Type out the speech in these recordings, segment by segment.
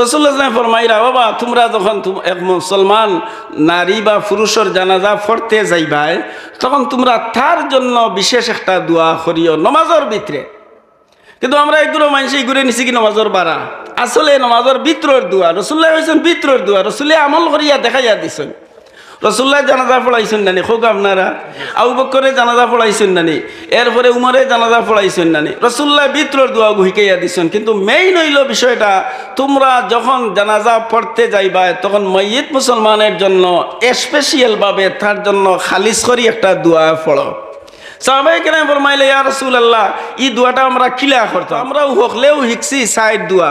রসুল্লাহ ফরমাইরা, বাবা, তোমরা যখন এক মুসলমান, নারী বা পুরুষের জানাজা ফরতে যাইবাই, তখন তোমরা তার জন্য বিশেষ একটা দোয়া করিও নমাজের ভিতরে। কিন্তু আমরা এগুলো মানুষই ঘুরে নিছি কি নমাজের বাড়া? আসলে নমাজের ভিতরের দোয়া রসুল্লাহ হয়েছেন ভিতরের দোয়া রসুল্লাহ আমল করিয়া দেখাইয়া দিছেন। রসুল্লাহ জানাজা পড়াইছেন নানি হোক আপনারা। আবু বক্করে জানাজা পড়াইছেন নানি, এরপরে উমরে জানাজা পড়াইছেন নানি। রসুল্লাহ ভিতরের দোয়া গুহিকাইয়া দিছেন, কিন্তু মেইন হইল বিষয়টা, তোমরা যখন জানাজা পড়তে যাইবা, তখন ময়িত মুসলমানের জন্য স্পেশাল ভাবে তার জন্য খালিজ করি একটা দোয়া পড়ো। সাহাবাই কেন ফরমাইলে, ইয়া রাসূলুল্লাহ, এই দোয়াটা আমরা কিলা করতাম। আমরাও হকলেও হিকছি সাইড দোয়া।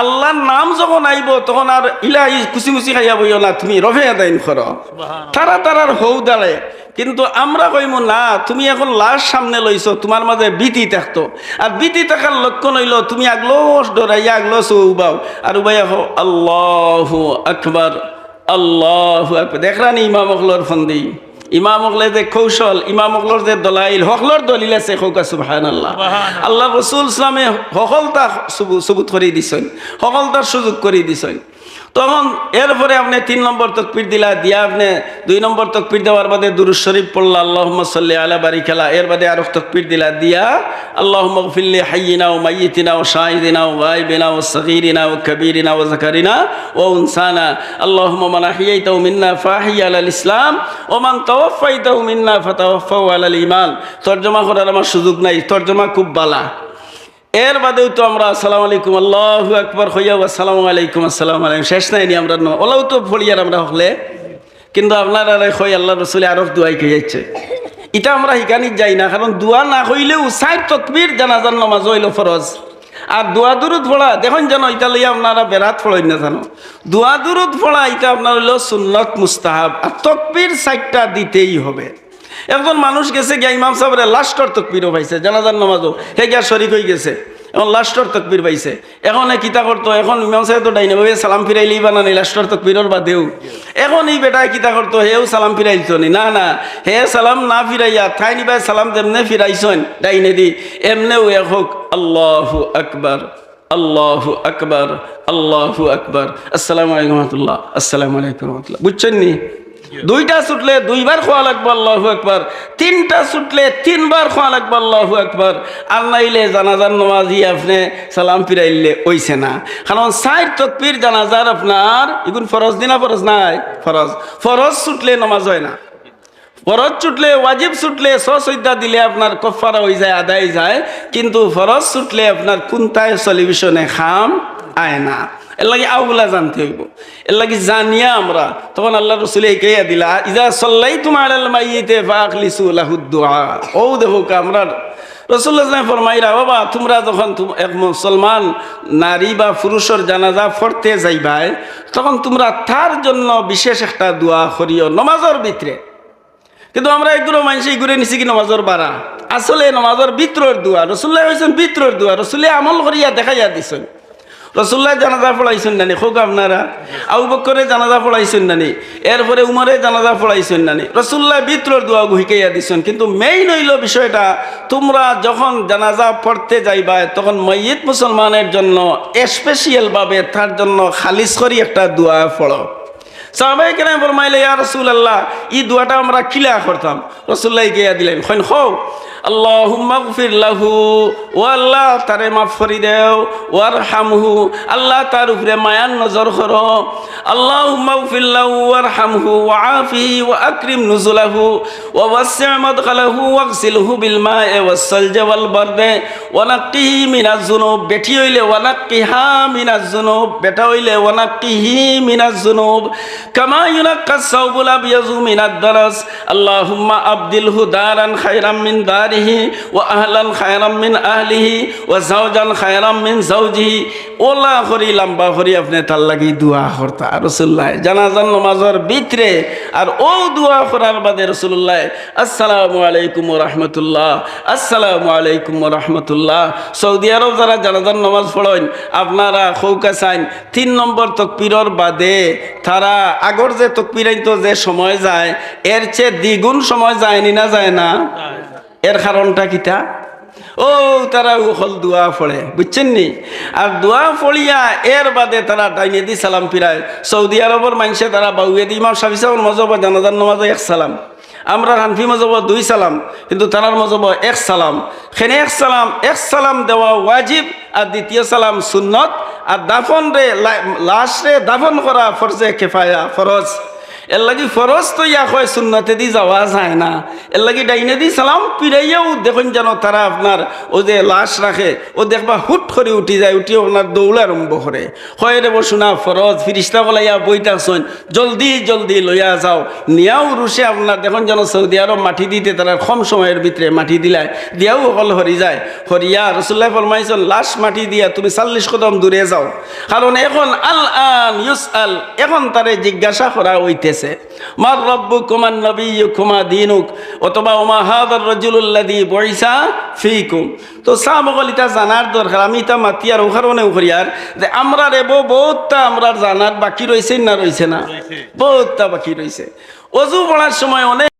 আল্লাহর নাম যখন আইব তখন আর ইলা খুশি মুচি খাইয়া বইও না তুমি রফে আদাইন করো। তারা তারার হৌ দাঁড়ে কিন্তু আমরা কইমু না তুমি এখন লাশ সামনে লইছো তোমার মাঝে বিতি থাকতো। আর বিতি থাকার লক্ষণ হইল তুমি আগলো ডরাইয়া আগলো চৌবাও। আর উবাইয়া হো আল্লাহ আকবার আল্লাহ আকবর। দেখরানি ইমাম ফন্দি। ইমাম যে কৌশল ইমাম যে দলাইল হকলর দলিল আছে খৌকা সুবহান আল্লাহ আল্লাহ রসুল ইসলামে সকলতা সুবুত করে দিছেন সকলতার সুযোগ করে দিছেন। তখন এরপরে আপনি তিন নম্বর তকপির দিলা, দিয়া আপনি দুই নম্বর তকপির দেওয়ার বাদে দুরুজ শরীফ পড়লা আল্লাহ সাল্লি আলা বারি খেলা এর বাদে আরও তকপির দিলা, দিয়া আল্লাহ মগফিল্লি হাইয়িনা ও মাইয়িতিনা ও শাহিদিনা ও গাইবিনা ও সগীরিনা ও কবিরিনা ও জাকারিনা ও উনসানা। আল্লাহ মান আহিয়াইতাও মিন্না ফাহিয়া আলাল ইসলাম ও মান তাওয়াফাইতাও মিন্না ফাতাওয়াফাও আলাল ইমান তর্জমা করার আমার সুযোগ নাই, তর্জমা খুব বালা। এর বাদেও তো আমরা আসসালামু আলাইকুম, আল্লাহ একবার হইয়া আসসালামু আলাইকুম আসসালামু আলাইকুম। শেষ নাই নি আমরা ওলাও তো ফলিয়ার আমরা হলে। কিন্তু আপনার হই আল্লাহ রসুল আরফ দুয়াই কে যাচ্ছে। এটা আমরা হিকানি যাই না, কারণ দোয়া না হইলেও সাইড তকবির, জানাজার নমাজ হইল ফরজ। আর দোয়া দুরুদ পড়া, দেখুন জানো এটা লইয়া আপনারা বেড়াত ফড়ই না জানো। দোয়া দুরুদ পড়া, এটা আপনার হইল সুন্নত মুস্তাহাব। আর তকবির সাইডটা দিতেই হবে। একজন মানুষ গেছে গিয়া ইমাম সাহেবের লাস্টর তকবিরও পাইছে, জানাজার নামাজও। হে গিয়া শরিক হয়ে গেছে, এখন লাস্টর তকবির পাইছে। এখন এ কিতা করতো, এখন ইমাম সাহেব তো ডাইনে ভাবে সালাম ফিরাইলেই বানানি লাস্টর তকবিরর বাদেও। এখন এই বেটায় কিতা করতো, হেও সালাম ফিরাইতো নি? না না, হে সালাম না ফিরাইয়া থাই নিবাই সালাম যেমনে ফিরাইছন, ডাইনে দি। এমনেও এক হোক, আল্লাহু আকবার আল্লাহু আকবার আল্লাহু আকবার। আসসালামু আলাইকুম রহমতুল্লাহ, আসসালামু আলাইকুম রহমতুল্লাহ। বুঝছেন নি? দুইটা ছুটলে দুইবার খোয়া লাগবে, আল্লাহু একবার তিনটা ছুটলে তিনবার খোয়া লাগবে, আল্লাহু একবার নাইলে জানাজার নমাজি আপনি সালাম ফিরাইলে ওইছে না। কারণ সাইড তকবির জানাজার আপনার এগুন ফরজ দিনা ফরজ নাই? ফরজ। ফরজ ছুটলে নমাজ হয় না। ফরজ ছুটলে, ওয়াজিব ছুটলে সসৈদ্যা দিলে আপনার কফারা হয়ে যায়, আদায় যায়। কিন্তু ফরজ ছুটলে আপনার কোনটায় সলিউশনে খাম আয় না। এর লাগে আউগুলা জানতে হইব। এর লাগে জানিয়া আমরা, তখন আল্লাহ রসুল একাইয়া দিলা, ইজা সল্লাই তোমার মাইতে ফাকলিসু লাহুদ্দুআ ও দেখো আমরা রসুল্লাহ ফরমাইরা, বাবা, তোমরা যখন এক মুসলমান, নারী বা পুরুষের জানাজা পড়তে যাইবাই, তখন তোমরা তার জন্য বিশেষ একটা দোয়া করিও, নমাজের ভিতরে। কিন্তু আমরা এগুলো মানুষ ঘুরে নিছি কি নমাজের বাড়া? আসলে নমাজের ভিতরের দোয়া রসুল্লাহ হয়েছেন ভিতরের দোয়া রসুল্লাহ আমল করিয়া দেখাইয়া দিছেন। রসুল্লাহ জানাজা পড়াইছেন নানি হোক আপনারা। আবু বক্করে জানাজা পড়াইছেন নানি, এরপরে উমরে জানাজা পড়াইছেন নানি। রসুল্লাহ ভিতরের দোয়া গুহিকাইয়া দিছেন, কিন্তু মেইন হইল বিষয়টা, তোমরা যখন জানাজা পড়তে যাইবা, তখন ময়িত মুসলমানের জন্য স্পেশাল ভাবে তার জন্য খালিজ করি একটা দোয়া পড়ো। সাহাবাই কেন ফরমাইলে, ইয়া রাসূলুল্লাহ, এই দোয়াটা আমরা কিলা করতাম। রাসূলুল্লাহ গিয়া দিলেন হইন হও আল্লাহ মাগফির ও আল্লাহ তারে মাফ করি দেও আল্লাহ তার উপরে মায়ার নজর কর। আল্লাহ মাগফির হামহু ও আফি ও নুজুলাহু ও ওয়াসি আহমদ কালাহু ওয়াকসিলহু বিলমা এ ওয়াসল জওয়াল বারদে ওয়ানাক্কি মিনাজ জুনুব বেটি হইলে ওয়ানাক্কি হা মিনাজ জুনুব, বেটা হইলে ওয়ানাক্কি হি মিনাজ জুনুব, কামা ইউনাক্কা সাউবুল আবিয়াজু মিনাদ দারাস, আল্লাহুম্মা আব্দিলহু দারান খায়রাম মিন দার দারিহি ও আহলান খায়রাম মিন আহলিহি ও জাওজান খায়রাম মিন জাউজিহি ওলা হরি লম্বা হরি আপনি তার লাগি দোয়া হরতা। রসুল্লাহ জানাজান নমাজর ভিতরে আর ও দোয়া করার বাদে রসুল্লাহ আসসালামু আলাইকুম রহমতুল্লাহ, আসসালামু আলাইকুম রহমতুল্লাহ। সৌদি আরব যারা জানাজান নমাজ পড়েন, আপনারা খৌকা চাইন তিন নম্বর তকপিরর বাদে তারা আগর যে তকপিরাইতো যে সময় যায়, এর চেয়ে দ্বিগুণ সময় যায়নি না যায় না? এর কারণটা কিটা ও, তারা উখল দোয়া পড়ে বুঝছেন নি? আর দোয়া পড়িয়া এর বাদে তারা ডাইনে দি সালাম ফিরায়। সৌদি আরবের মানুষে তারা বাউয়ে দি ইমাম সাফি সাহেব মজব জানাজার নমাজ এক সালাম। আমরা হানফি মজব দুই সালাম, কিন্তু তারার মজব এক সালাম। খেনে এক সালাম এক সালাম দেওয়া ওয়াজিব, আর দ্বিতীয় সালাম সুন্নত। আর দাফন রে লাশ রে দাফন করা ফরজে কেফায়া ফরজ। এর লাগি ফরজ তো ইয়া কয় সুন্নতে দি যাওয়া যায় না। এর লাগি ডাইনে দি সালাম পিরাইয়াও দেখুন যেন তারা আপনার ও যে লাশ রাখে, ও দেখবা হুট করে উঠি যায়, উঠি আপনার দৌড় আরম্ভ করে। হয় রে বসুনা ফরজ, ফিরিস্তা বলাইয়া বইটা শোন জলদি জলদি লইয়া যাও। নিয়াও রুশে আপনার দেখুন যেন সৌদি আরব মাটি দিতে তারা কম সময়ের ভিতরে মাটি দিলায়, দিয়াও অকল হরি যায়। হরিয়া রসুল্লাহ ফরমাইছেন, লাশ মাটি দিয়া তুমি চাল্লিশ কদম দূরে যাও। কারণ এখন আল আন ইউস আল এখন তারে জিজ্ঞাসা করা হইতেছে। মার রব্বু কুমার নবী কুমা দিনুক অথবা ওমা হাদার রজুল্লাদি বৈসা ফিকুম। তো সামগলিতা জানার দরকার। আমি তা মাতিয়ার আর ওখানে উখরিয়ার যে আমরা রেব বহুতটা আমরা জানার বাকি রয়েছে না রয়েছে না? বহুতটা বাকি রয়েছে। অজু পড়ার সময় অনেক